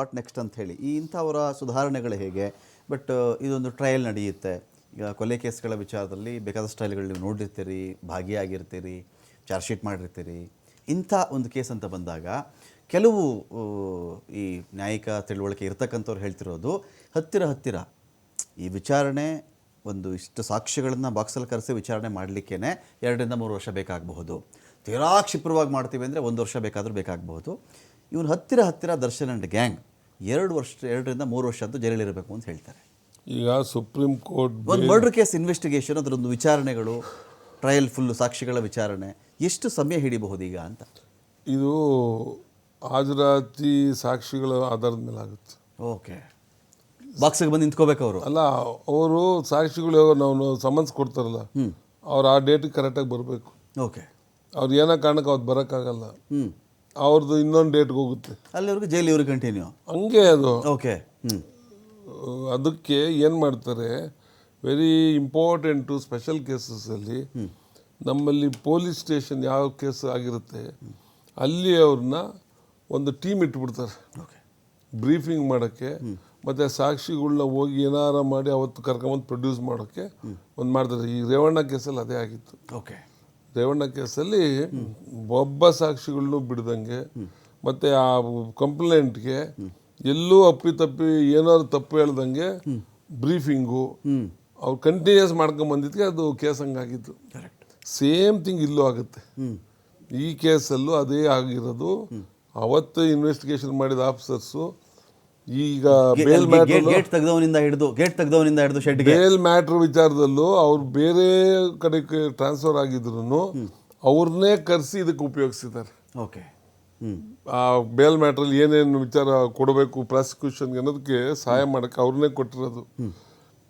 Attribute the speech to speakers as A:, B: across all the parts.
A: What next ಅಂತ ಹೇಳಿ. ಈ ಇಂಥವರ ಸುಧಾರಣೆಗಳು ಹೇಗೆ? ಬಟ್ ಇದೊಂದು ಟ್ರಯಲ್ ನಡೆಯುತ್ತೆ. ಈಗ ಕೊಲೆ ಕೇಸ್ಗಳ ವಿಚಾರದಲ್ಲಿ ಬೇಕಾದ ಸ್ಟೈಲ್ಗಳು ನೀವು ನೋಡಿರ್ತೀರಿ, ಭಾಗಿಯಾಗಿರ್ತೀರಿ ಚಾರ್ಜ್ ಶೀಟ್ ಮಾಡಿರ್ತೀರಿ. ಇಂಥ ಒಂದು ಕೇಸ್ ಅಂತ ಬಂದಾಗ, ಕೆಲವು ಈ ನ್ಯಾಯಿಕ ತಿಳುವಳಿಕೆ ಇರ್ತಕ್ಕಂಥವ್ರು ಹೇಳ್ತಿರೋದು, ಹತ್ತಿರ ಹತ್ತಿರ. ಈ ವಿಚಾರಣೆ ಒಂದು ಇಷ್ಟು ಸಾಕ್ಷ್ಯಗಳನ್ನು ಬಾಕ್ಸಲ್ಲಿ ಕರೆಸಿ ವಿಚಾರಣೆ ಮಾಡಲಿಕ್ಕೇ ಎರಡರಿಂದ ಮೂರು ವರ್ಷ ಬೇಕಾಗಬಹುದು. ತೀರಾ ಕ್ಷಿಪ್ರವಾಗಿ ಮಾಡ್ತೀವಿ ಅಂದರೆ ಒಂದು ವರ್ಷ ಬೇಕಾದರೂ ಬೇಕಾಗಬಹುದು. ಇವನು ಹತ್ತಿರ ಹತ್ತಿರ ದರ್ಶನ್ ಆ್ಯಂಡ್ ಗ್ಯಾಂಗ್ ಎರಡು ವರ್ಷ ಎರಡರಿಂದ ಮೂರು ವರ್ಷ ಅಂತೂ ಜೈಲಲ್ಲಿರಬೇಕು ಅಂತ ಹೇಳ್ತಾರೆ.
B: ಈಗ ಸುಪ್ರೀಂ ಕೋರ್ಟ್
A: ಒಂದು ಮರ್ಡರ್ ಕೇಸ್ ಇನ್ವೆಸ್ಟಿಗೇಷನ್ ಅದರೊಂದು ವಿಚಾರಣೆಗಳು ಟ್ರಯಲ್ ಫುಲ್ಲು ಸಾಕ್ಷಿಗಳ ವಿಚಾರಣೆ ಎಷ್ಟು ಸಮಯ ಹಿಡಿಬಹುದು ಈಗ ಅಂತ?
B: ಇದು ಹಾಜರಾತಿ ಸಾಕ್ಷಿಗಳ ಆಧಾರದ ಮೇಲೆ ಆಗುತ್ತೆ.
A: ಓಕೆ. ಬಾಕ್ಸಿಗೆ ಬಂದು ನಿಂತ್ಕೋಬೇಕು ಅವರು?
B: ಅಲ್ಲ ಅವರು ಸಾಕ್ಷಿಗಳು ನಾವು ಸಮನ್ಸ್ ಕೊಡ್ತಾರಲ್ಲ ಅವ್ರು ಆ ಡೇಟಿಗೆ ಕರೆಕ್ಟಾಗಿ ಬರಬೇಕು.
A: ಓಕೆ.
B: ಅವ್ರು ಏನೋ ಕಾರಣಕ್ಕೆ ಅವ್ರು ಬರೋಕ್ಕಾಗಲ್ಲ.
A: ಹ್ಞೂ
B: ಅವ್ರದ್ದು ಇನ್ನೊಂದು ಡೇಟ್ಗೆ ಹೋಗುತ್ತೆ.
A: ಅಲ್ಲಿವರೆಗೂ ಜೈಲಿವ್ರಿಗೆ ಕಂಟಿನ್ಯೂ
B: ಹಂಗೆ ಅದು.
A: ಓಕೆ ಹ್ಞೂ
B: ಅದಕ್ಕೆ ಏನು ಮಾಡ್ತಾರೆ ವೆರಿ ಇಂಪಾರ್ಟೆಂಟು ಸ್ಪೆಷಲ್ ಕೇಸಸಲ್ಲಿ ನಮ್ಮಲ್ಲಿ ಪೊಲೀಸ್ ಸ್ಟೇಷನ್ ಯಾವ ಕೇಸ್ ಆಗಿರುತ್ತೆ ಅಲ್ಲಿ ಅವ್ರನ್ನ ಒಂದು ಟೀಮ್ ಇಟ್ಬಿಡ್ತಾರೆ.
A: ಓಕೆ
B: ಬ್ರೀಫಿಂಗ್ ಮಾಡೋಕ್ಕೆ ಮತ್ತು ಸಾಕ್ಷಿಗಳನ್ನ ಹೋಗಿ ಏನಾರ ಮಾಡಿ ಅವತ್ತು ಕರ್ಕೊಂಬಂದು ಪ್ರೊಡ್ಯೂಸ್ ಮಾಡೋಕ್ಕೆ ಒಂದು ಮಾಡ್ತಾರೆ. ಈ ರೇವಣ್ಣ ಕೇಸಲ್ಲಿ ಅದೇ ಆಗಿತ್ತು.
A: ಓಕೆ
B: ರೇವಣ್ಣ ಕೇಸಲ್ಲಿ ಒಬ್ಬ ಸಾಕ್ಷಿಗಳನ್ನೂ ಬಿಡ್ದಂಗೆ ಮತ್ತು ಆ ಕಂಪ್ಲೇಂಟ್ಗೆ ಎಲ್ಲೂ ಅಪ್ಪಿತಪ್ಪಿ ಏನಾದ್ರು ತಪ್ಪು ಹೇಳ್ದಂಗೆ ಬ್ರೀಫಿಂಗು ಅವ್ರು ಕಂಟಿನ್ಯೂಸ್ ಮಾಡ್ಕೊಂಡು ಬಂದಿದ್ದಕ್ಕೆ ಅದು ಕೇಸ್ ಹಂಗಾಗಿತ್ತು. ಸೇಮ್ ಥಿಂಗ್ ಇಲ್ಲೂ ಆಗುತ್ತೆ. ಈ ಕೇಸಲ್ಲೂ ಅದೇ ಆಗಿರೋದು. ಅವತ್ತು ಇನ್ವೆಸ್ಟಿಗೇಷನ್ ಮಾಡಿದ ಆಫೀಸರ್ಸು ಈಗ ಬೇಲ್ ಮ್ಯಾಟರ್
A: ಗೇಟ್ ತೆಗ್ದವನಿಂದ ಹಿಡಿದು ಗೇಟ್ ತೆಗ್ದವನಿಂದ ಹಿಡಿದು ಶೆಡ್
B: ಬೇಲ್ ಮ್ಯಾಟ್ರ್ ವಿಚಾರದಲ್ಲೂ ಅವ್ರು ಬೇರೆ ಕಡೆಗೆ ಟ್ರಾನ್ಸ್ಫರ್ ಆಗಿದ್ರು ಅವ್ರನ್ನೇ ಕರೆಸಿ ಇದಕ್ಕೆ ಉಪಯೋಗಿಸಿದ್ದಾರೆ.
A: ಓಕೆ.
B: ಆ ಬೇಲ್ ಮ್ಯಾಟ್ರಲ್ಲಿ ಏನೇನು ವಿಚಾರ ಕೊಡಬೇಕು ಪ್ರಾಸಿಕ್ಯೂಷನ್ಗೆ ಅನ್ನೋದಕ್ಕೆ ಸಹಾಯ ಮಾಡೋಕ್ಕೆ ಅವ್ರನ್ನೇ ಕೊಟ್ಟಿರೋದು.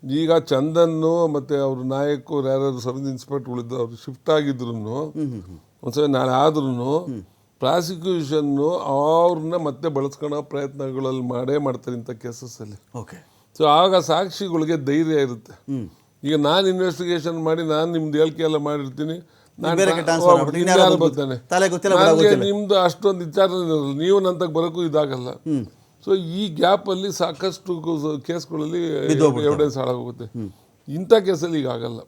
B: ಈಗ ಚಂದನ್ನು ಮತ್ತು ಅವ್ರ ನಾಯಕರು ಯಾರ್ಯಾರು ಇನ್ಸ್ಪೆಕ್ಟರ್ ಇನ್ಸ್ಪೆಕ್ಟರ್ಗಳಿದ್ದು ಅವ್ರು ಶಿಫ್ಟ್ ಆಗಿದ್ರು ಒಂದ್ಸಲ ನಾಳೆ ಆದ್ರೂ ಪ್ರಾಸಿಕ್ಯೂಷನ್ನು ಅವ್ರನ್ನ ಮತ್ತೆ ಬಳಸ್ಕೊಳ್ಳೋ ಪ್ರಯತ್ನಗಳಲ್ಲಿ ಮಾಡೇ ಮಾಡ್ತಾರೆ ಇಂಥ ಕೇಸಸ್ಸಲ್ಲಿ.
A: ಓಕೆ.
B: ಸೊ ಆಗ ಸಾಕ್ಷಿಗಳಿಗೆ ಧೈರ್ಯ ಇರುತ್ತೆ. ಈಗ ನಾನು ಇನ್ವೆಸ್ಟಿಗೇಷನ್ ಮಾಡಿ ನಾನು ನಿಮ್ದು ಹೇಳಿಕೆ ಎಲ್ಲ ಮಾಡಿರ್ತೀನಿ. ಬರ್ತಾನೆ. ನಿಮ್ದು ಅಷ್ಟೊಂದು ವಿಚಾರ. ನೀವು ನಂತಕ್ಕೆ ಬರೋಕ್ಕೂ ಇದಾಗಲ್ಲ. ಸೊ ಈ ಗ್ಯಾಪಲ್ಲಿ ಸಾಕಷ್ಟು ಕೇಸ್ಗಳಲ್ಲಿ ಎವಿಡೆನ್ಸ್ ಹಾಳಾಗೋಗುತ್ತೆ. ಇಂಥ ಕೇಸಲ್ಲಿ ಈಗ ಆಗಲ್ಲ.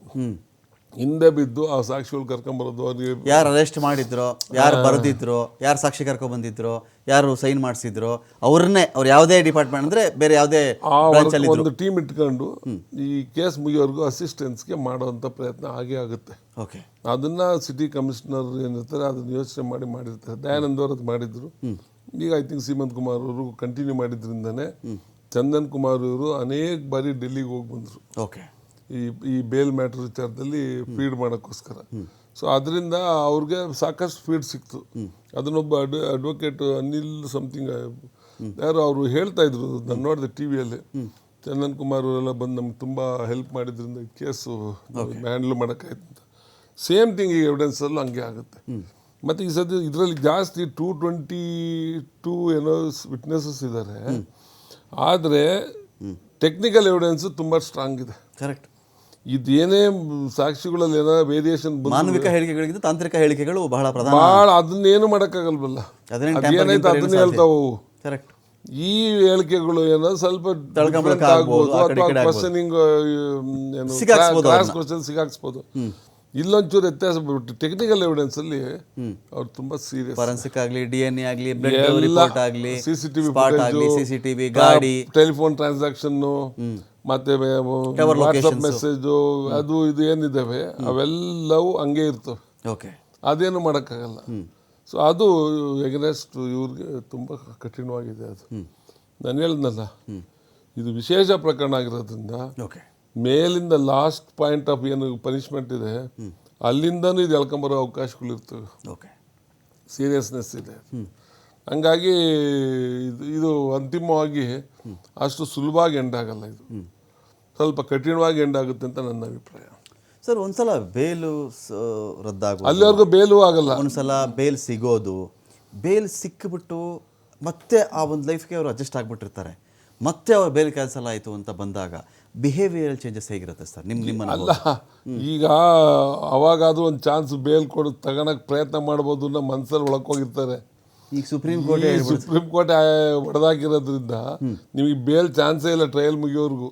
B: ಹಿಂದೆ ಬಿದ್ದು ಆ ಸಾಕ್ಷಿಗಳು ಕರ್ಕೊಂಡ್ಬರೋದು ಅವ್ರಿಗೆ
A: ಯಾರು ಅರೆಸ್ಟ್ ಮಾಡಿದ್ರೋ ಯಾರು ಬರೆದಿದ್ರು ಯಾರು ಸಾಕ್ಷಿ ಕರ್ಕೊಂಡ್ಬಂದಿದ್ರು ಬಂದಿದ್ರೋ ಯಾರು ಸೈನ್ ಮಾಡಿಸಿದ್ರು ಅವ್ರನ್ನೇ ಅವ್ರು ಯಾವುದೇ ಡಿಪಾರ್ಟ್ಮೆಂಟ್ ಅಂದ್ರೆ ಬೇರೆ ಯಾವುದೇ
B: ಆ ಒಂದು ಟೀಮ್ ಇಟ್ಕೊಂಡು ಈ ಕೇಸ್ ಮುಗಿಯೋವರೆಗೂ ಅಸಿಸ್ಟೆನ್ಸ್ಗೆ ಮಾಡುವಂಥ ಪ್ರಯತ್ನ ಆಗೇ ಆಗುತ್ತೆ.
A: ಓಕೆ
B: ಅದನ್ನ ಸಿಟಿ ಕಮಿಷನರ್ ಏನಿರ್ತಾರೆ ಅದನ್ನ ಯೋಚನೆ ಮಾಡಿ ಮಾಡಿರ್ತಾರೆ. ದಯಾನಂದ್ ಅವರು ಅದು ಮಾಡಿದ್ರು ಈಗ ಐ ಥಿಂಕ್ ಸೀಮಂತ್ ಕುಮಾರ್ ಅವರು ಕಂಟಿನ್ಯೂ ಮಾಡಿದ್ರಿಂದನೇ ಚಂದನ್ ಕುಮಾರ್ ಇವರು ಅನೇಕ ಬಾರಿ ಡೆಲ್ಲಿಗೆ ಹೋಗಿ ಬಂದರು.
A: ಓಕೆ
B: ಈ ಈ ಬೇಲ್ ಮ್ಯಾಟ್ರ್ ವಿಚಾರದಲ್ಲಿ ಫೀಡ್ ಮಾಡೋಕ್ಕೋಸ್ಕರ. ಸೊ ಅದರಿಂದ ಅವ್ರಿಗೆ ಸಾಕಷ್ಟು ಫೀಡ್ ಸಿಕ್ತು. ಅದನ್ನೊಬ್ಬ ಅಡ್ವ ಅಡ್ವೊಕೇಟ್ ಅನಿಲ್ ಸಮಥಿಂಗ್ ಯಾರು ಅವರು ಹೇಳ್ತಾ ಇದ್ರು ನಾನು ನೋಡಿದೆ ಟಿ ವಿಯಲ್ಲಿ ಚಂದನ್ ಕುಮಾರ್ ಅವರೆಲ್ಲ ಬಂದು ನಮ್ಗೆ ತುಂಬ ಹೆಲ್ಪ್ ಮಾಡಿದ್ರಿಂದ ಕೇಸು ಹ್ಯಾಂಡಲ್ ಮಾಡೋಕ್ಕಾಯ್ತು ಅಂತ ಸೇಮ್ ಥಿಂಗ್ ಈ ಎವಿಡೆನ್ಸಲ್ಲೂ ಹಂಗೆ ಆಗುತ್ತೆ. ಮತ್ತು ಈ ಸದ್ಯ ಇದರಲ್ಲಿ ಜಾಸ್ತಿ ಟೂ ಟ್ವೆಂಟಿ ಟೂ ಏನೋ ವಿಟ್ನೆಸಸ್ ಇದ್ದಾರೆ ಆದರೆ ಟೆಕ್ನಿಕಲ್ ಎವಿಡೆನ್ಸ್ ತುಂಬ ಸ್ಟ್ರಾಂಗ್ ಇದೆ.
A: ಕರೆಕ್ಟ್
B: ಇದೇನೇ ಸಾಕ್ಷಿಗಳಲ್ಲಿ ವೇರಿಯೇಷನ್
A: ಮಾನವಿಕ ಹೇಳಿಕೆಗಳಿಗಿಂತ ತಾಂತ್ರಿಕ ಹೇಳಿಕೆಗಳು ಬಹಳ ಪ್ರಧಾನ.
B: ಭಾಳ ಅದನ್ನೇನು ಮಾಡೋಕ್ಕಾಗಲ್ವಲ್ಲ? ಅದೇನೈತೆ ಅದನ್ನೇ ಹೇಳ್ತಾವು?
A: ಕರೆಕ್ಟ್
B: ಈ ಹೇಳಿಕೆಗಳು ಏನೋ ಸ್ವಲ್ಪ
A: ಆಗ್ಬೋದು.
B: ಕ್ವಶನಿಂಗ್ ಕ್ಲಾಸ್ ಕ್ವಶನ್ ಸಿಗಾಕ್ಸ್ಬೋದು ಇಲ್ಲೊಂಚೂರು ವ್ಯತ್ಯಾಸ ಬಿಟ್ಟು ಟೆಕ್ನಿಕಲ್ ಎವಿಡೆನ್ಸ್ ಅಲ್ಲಿ ಅವ್ರು ತುಂಬಾ ಸೀರಿಯಸ್
A: ಫಾರೆನ್ಸಿಕ್ ಆಗಲಿ ಡಿ ಎನ್ ಎ ಆಗಲಿ ಬ್ಲಡ್ ರಿಪೋರ್ಟ್ ಆಗಲಿ
B: CCTV
A: ಸ್ಪಾಟ್ ಆಗಲಿ
B: footage,
A: C C T V ಗಾಡಿ.
B: ಟೆಲಿಫೋನ್ ಟ್ರಾನ್ಸಾಕ್ಷನ್ ಮತ್ತೆ ವಾಟ್ಸಪ್. ಮೆಸೇಜು ಅದು ಇದು ಏನಿದ್ದಾವೆ ಅವೆಲ್ಲವೂ ಹಂಗೆ ಇರ್ತವೆ.
A: ಓಕೆ.
B: ಅದೇನು ಮಾಡೋಕ್ಕಾಗಲ್ಲ. ಸೊ ಅದು ಎಗನೆಸ್ಟ್ ಇವ್ರಿಗೆ ತುಂಬ ಕಠಿಣವಾಗಿದೆ ಅದು. ನಾನು ಹೇಳಿದ್ನಲ್ಲ ಇದು ವಿಶೇಷ ಪ್ರಕರಣ ಆಗಿರೋದ್ರಿಂದ
A: ಓಕೆ.
B: ಮೇಲಿಂದ ಲಾಸ್ಟ್ ಪಾಯಿಂಟ್ ಆಫ್ ಏನು ಪನಿಷ್ಮೆಂಟ್ ಇದೆ ಅಲ್ಲಿಂದನೂ ಇದು ಎಳ್ಕೊಂಬರೋ ಅವಕಾಶಗಳು ಇರ್ತವೆ
A: ಓಕೆ.
B: ಸೀರಿಯಸ್ನೆಸ್ ಇದೆ. ಹಂಗಾಗಿ ಇದು ಇದು ಅಂತಿಮವಾಗಿ ಅಷ್ಟು ಸುಲಭವಾಗಿ ಎಂಡ್ ಆಗಲ್ಲ ಇದು. ಸ್ವಲ್ಪ ಕಠಿಣವಾಗಿ ಎಂಡ್ ಆಗುತ್ತೆ ಅಂತ ನನ್ನ ಅಭಿಪ್ರಾಯ.
A: ಸರ್ ಒಂದ್ಸಲ ಬೇಲು ರದ್ದಾಗ
B: ಅಲ್ಲಿವರೆಗೂ ಬೇಲು ಆಗಲ್ಲ.
A: ಒಂದ್ಸಲ ಬೇಲ್ ಸಿಗೋದು. ಬೇಲ್ ಸಿಕ್ಕಿಬಿಟ್ಟು ಮತ್ತೆ ಆ ಒಂದು ಲೈಫ್ಗೆ ಅವರು ಅಡ್ಜಸ್ಟ್ ಆಗಿಬಿಟ್ಟಿರ್ತಾರೆ. ಮತ್ತೆ ಅವ್ರ ಬೇಲ್ ಕ್ಯಾನ್ಸಲ್ ಆಯಿತು ಅಂತ ಬಂದಾಗ ಬಿಹೇವಿಯರಲ್ ಚೇಂಜಸ್ ಹೇಗಿರುತ್ತೆ ಸರ್? ನಿಮ್ಮ ನಿಮ್ಮ
B: ಅಲ್ಲ ಈಗ ಅವಾಗ ಅದು ಒಂದು ಚಾನ್ಸ್ ಬೇಲ್ ಕೊಡು ತಗೋಳಕ್ಕೆ ಪ್ರಯತ್ನ ಮಾಡ್ಬೋದು ಅನ್ನೋ ಮನಸ್ಸಲ್ಲಿ ಒಳಕೋಗಿರ್ತಾರೆ
A: ಈಗ ಸುಪ್ರೀಂ ಕೋರ್ಟ್
B: ಸುಪ್ರೀಂ ಕೋರ್ಟ್ ಹೊಡೆದಾಕಿರೋದ್ರಿಂದ ನಿಮಗೆ ಬೇಲ್ ಚಾನ್ಸೇ ಇಲ್ಲ trial ಮುಗಿಯೋರ್ಗು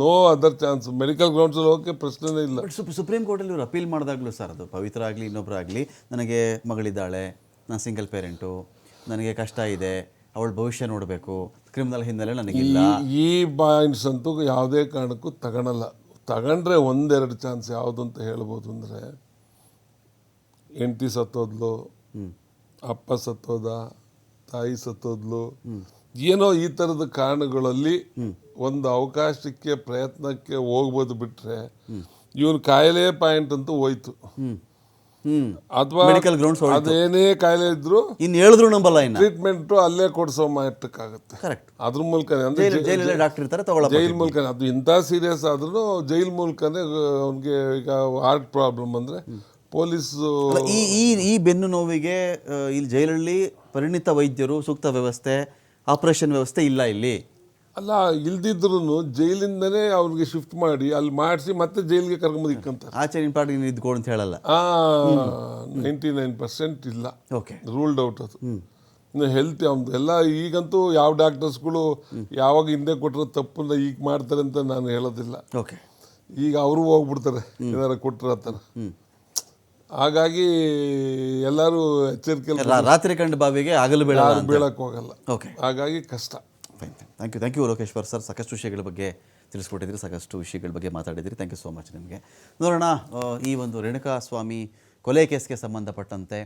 B: no other chance medical grounds ಹೋಗಕ್ಕೆ ಪ್ರಶ್ನೆನೇ ಇಲ್ಲ.
A: ಸುಪ್ರೀಂ ಕೋರ್ಟಲ್ಲಿ ಇವರು ಅಪೀಲ್ ಮಾಡಿದಾಗಲೂ ಸರ್ ಅದು. ಪವಿತ್ರ ಆಗಲಿ ಇನ್ನೊಬ್ಬರಾಗಲಿ ನನಗೆ ಮಗಳಿದ್ದಾಳೆ ನಾನು ಸಿಂಗಲ್ ಪೇರೆಂಟು ನನಗೆ ಕಷ್ಟ ಇದೆ ಅವಳ ಭವಿಷ್ಯ ನೋಡಬೇಕು ಕ್ರಿಮಿನಲ್ ಹಿನ್ನೆಲೆ ನನಗಿಲ್ಲ.
B: ಈ ಈ ಪಾಯಿಂಟ್ಸ್ ಅಂತೂ ಯಾವುದೇ ಕಾರಣಕ್ಕೂ ತಗೊಳಲ್ಲ. ತಗೊಂಡ್ರೆ ಒಂದೆರಡು ಚಾನ್ಸ್ ಯಾವುದು ಅಂತ ಹೇಳ್ಬೋದು ಅಂದರೆ ಹೆಂಡ್ತಿ ಸತ್ತೋದ್ಲು ಅಪ್ಪ ಸತ್ತೋದ ತಾಯಿ ಸತ್ತೋದ್ಲು. ಏನೋ ಈ ಥರದ ಕಾರಣಗಳಲ್ಲಿ ಒಂದು ಅವಕಾಶಕ್ಕೆ ಪ್ರಯತ್ನಕ್ಕೆ ಹೋಗ್ಬೋದು ಬಿಟ್ರೆ ಇವನ್ ಕಾಯಿಲೆ ಪಾಯಿಂಟ್ ಅಂತೂ ಹೋಯ್ತು. ಅಥವಾ ಅದೇನೇ ಕಾಯಿಲೆ ಇದ್ರು
A: ಇನ್ನು ಹೇಳಿದ್ರು ನಂಬಲ್ಲ ಇನ್ನು.
B: ಟ್ರೀಟ್ಮೆಂಟು ಅಲ್ಲೇ ಕೊಡಿಸೋ ಮಟ್ಟಕ್ಕಾಗುತ್ತೆ
A: ಕರೆಕ್ಟ್
B: ಅದ್ರ ಮೂಲಕನೇ ಅಂದ್ರೆ
A: ಡಾಕ್ಟರ್ ಇರ್ತಾರೆ
B: ಜೈಲ್ ಮೂಲಕ ಅದು ಇಂಥ ಸೀರಿಯಸ್ ಆದ್ರೂ ಜೈಲ್ ಮೂಲಕನೇ ಅವನಿಗೆ ಈಗ ಹಾರ್ಟ್ ಪ್ರಾಬ್ಲಮ್ ಅಂದ್ರೆ ಪೊಲೀಸ್
A: ಈ ಈ ಈ ಬೆನ್ನು ನೋವಿಗೆ ಇಲ್ಲಿ ಜೈಲಲ್ಲಿ ಪರಿಣಿತ ವೈದ್ಯರು ಸೂಕ್ತ ವ್ಯವಸ್ಥೆ ಆಪರೇಷನ್ ವ್ಯವಸ್ಥೆ ಇಲ್ಲ ಇಲ್ಲಿ.
B: ಅಲ್ಲ ಇಲ್ದಿದ್ರು ಜೈಲಿಂದನೇ ಅವ್ರಿಗೆ ಶಿಫ್ಟ್ ಮಾಡಿ ಅಲ್ಲಿ ಮಾಡಿಸಿ ಮತ್ತೆ ಜೈಲಿಗೆ ಕರ್ಕೊಂಬಂದು ಇಕ್ಕಂತಾರೆ
A: ಆಚೆ ನಿನ್ ಪಾಡಿಗೆ ನೀನು ಇದ್ಕೊಡು ಅಂತ ಹೇಳಲ್ಲ.
B: ಆ ನೈಂಟಿ ನೈನ್ ಪರ್ಸೆಂಟ್ ಇಲ್ಲ.
A: ಓಕೆ.
B: ರೂಲ್ಡ್ ಔಟ್ ಅದು. ಇನ್ನು ಹೆಲ್ತ್ ಅವ್ನು ಎಲ್ಲ ಈಗಂತೂ ಯಾವ ಡಾಕ್ಟರ್ಸ್ಗಳು ಯಾವಾಗ ಹಿಂದೆ ಕೊಟ್ಟರೆ ತಪ್ಪನ್ನ ಈಗ ಮಾಡ್ತಾರೆ ಅಂತ ನಾನು ಹೇಳೋದಿಲ್ಲ.
A: ಓಕೆ.
B: ಈಗ ಅವರು ಹೋಗ್ಬಿಡ್ತಾರೆ. ಏನಾರು ಕೊಟ್ಟರೆ ಆ ಥರ ಹಾಗಾಗಿ ಎಲ್ಲರೂ ಎಚ್ಚರಿಕೆ
A: ರಾತ್ರಿ ಕಂಡು ಬಾವಿಗೆ ಆಗಲು ಬೇಡ
B: ಬೀಳಕ್ಕೆ ಹೋಗಲ್ಲ
A: ಓಕೆ
B: ಹಾಗಾಗಿ ಕಷ್ಟ.
A: Fine thank you thank you Lokeshwar sir. ಸಾಕಷ್ಟು ವಿಷಯಗಳ ಬಗ್ಗೆ ತಿಳಿಸ್ಕೊಟ್ಟಿದ್ರಿ ಸಾಕಷ್ಟು ವಿಷಯಗಳ ಬಗ್ಗೆ ಮಾತಾಡಿದ್ರಿ ಥ್ಯಾಂಕ್ ಯು ಸೋ ಮಚ್ ನಿಮಗೆ. ನೋಡೋಣ ಈ ಒಂದು ರೇಣುಕಾ ಸ್ವಾಮಿ ಕೊಲೆ ಕೇಸ್ಗೆ ಸಂಬಂಧಪಟ್ಟಂತೆ